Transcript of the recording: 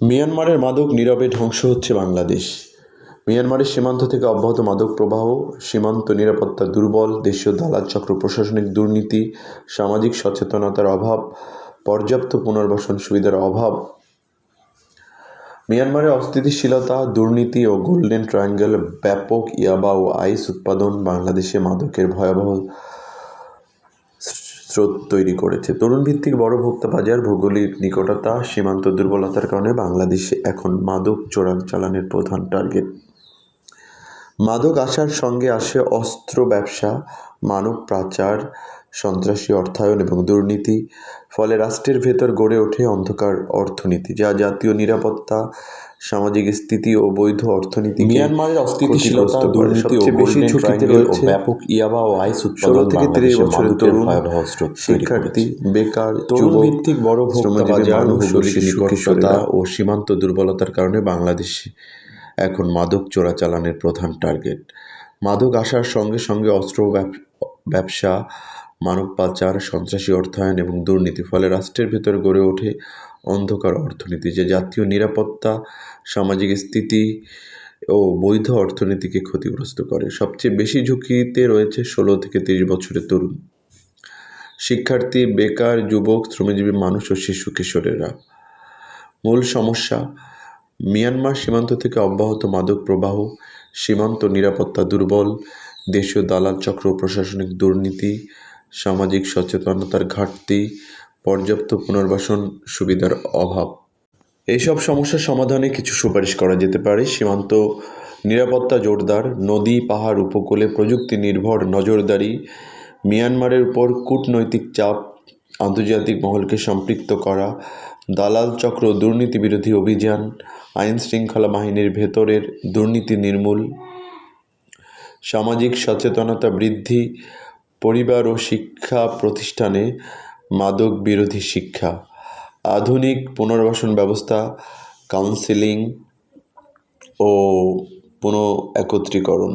মিয়ানমারের মাদক নীরবে ধ্বংস হচ্ছে বাংলাদেশ। মিয়ানমারের সীমান্ত থেকে অব্যাহত মাদক প্রবাহ, সীমান্ত নিরাপত্তা দুর্বল, দেশীয় দালাল চক্র, প্রশাসনিক দুর্নীতি, সামাজিক সচেতনতার অভাব, পর্যাপ্ত পুনর্বাসন সুবিধার অভাব। মিয়ানমারের অস্থিতিশীলতা, দুর্নীতি ও গোল্ডেন ট্রায়াঙ্গেল ব্যাপক ইয়াবা ও আইস উৎপাদন বাংলাদেশে মাদকের ভয়াবহ স্রোত তৈরি করেছে। তরুণ ভিত্তিক বড় ভোক্তা বাজার ভৌগোলিক নিকটতা, সীমান্ত দুর্বলতার কারণে বাংলাদেশে এখন মাদক চোরাচালানের প্রধান টার্গেট। মাদক আসার সঙ্গে আসে অস্ত্র ব্যবসা, মানব পাচার সন্ত্রাসী অর্থায়ন এবং দুর্নীতি ফলে রাষ্ট্রের ভেতর গড়ে ওঠে অন্ধকার অর্থনীতি যা জাতীয় নিরাপত্তা সামাজিক স্থিতি ও বৈধ অর্থনীতি মিয়ানমারের অস্থিতিশীলতা দুর্নীতি ও বেশি ঝুঁকিতে রয়েছে ব্যাপক ইয়াবা ও আইস উৎপাদন থেকে তিরিশ বছরের তরুণ শিক্ষার্থী বেকার তরুণ ভিত্তিক বড় ভোক্তা বাজার ও সীমান্ত দুর্বলতার কারণে বাংলাদেশে এখন মাদক চোরাচালানের প্রধান টার্গেট। মাদক আসার সঙ্গে সঙ্গে অস্ত্র ব্যব- ব্যবসা মানব পাচার সন্ত্রাসী অর্থায়ন এবং দুর্নীতি ফলে রাষ্ট্রের ভেতর গড়ে ওঠে অন্ধকার অর্থনীতি। যে জাতীয় নিরাপত্তা, সামাজিক স্থিতি ও বৈধ অর্থনীতিকে ক্ষতিগ্রস্ত করে। সবচেয়ে বেশি ঝুঁকিতে রয়েছে ষোলো থেকে তিরিশ বছরের তরুণ। শিক্ষার্থী, বেকার, যুবক, শ্রমজীবী মানুষ ও শিশু কিশোরেরা। মূল সমস্যা, মিয়ানমার সীমান্ত থেকে অব্যাহত মাদক প্রবাহ, সীমান্ত নিরাপত্তা দুর্বল, দেশীয় দালাল চক্র প্রশাসনিক দুর্নীতি সামাজিক সচেতনতার ঘাটতি, পর্যাপ্ত পুনর্বাসন, সুবিধার অভাব। এইসব সমস্যার সমাধানে কিছু সুপারিশ করা যেতে পারে। সীমান্ত নিরাপত্তা জোরদার, নদী, পাহাড়, উপকূলে প্রযুক্তি নির্ভর নজরদারি, মিয়ানমারের উপর কূটনৈতিক চাপ, আন্তর্জাতিক মহলকে সম্পৃক্ত করা, দালাল চক্র দুর্নীতি বিরোধী অভিযান, আইন শৃঙ্খলা বাহিনীর ভেতরের দুর্নীতি নির্মূল, সামাজিক সচেতনতা বৃদ্ধি পরিবার ও শিক্ষা প্রতিষ্ঠানে মাদক বিরোধী শিক্ষা আধুনিক পুনর্বাসন ব্যবস্থা কাউন্সেলিং ও পুনঃ একত্রীকরণ।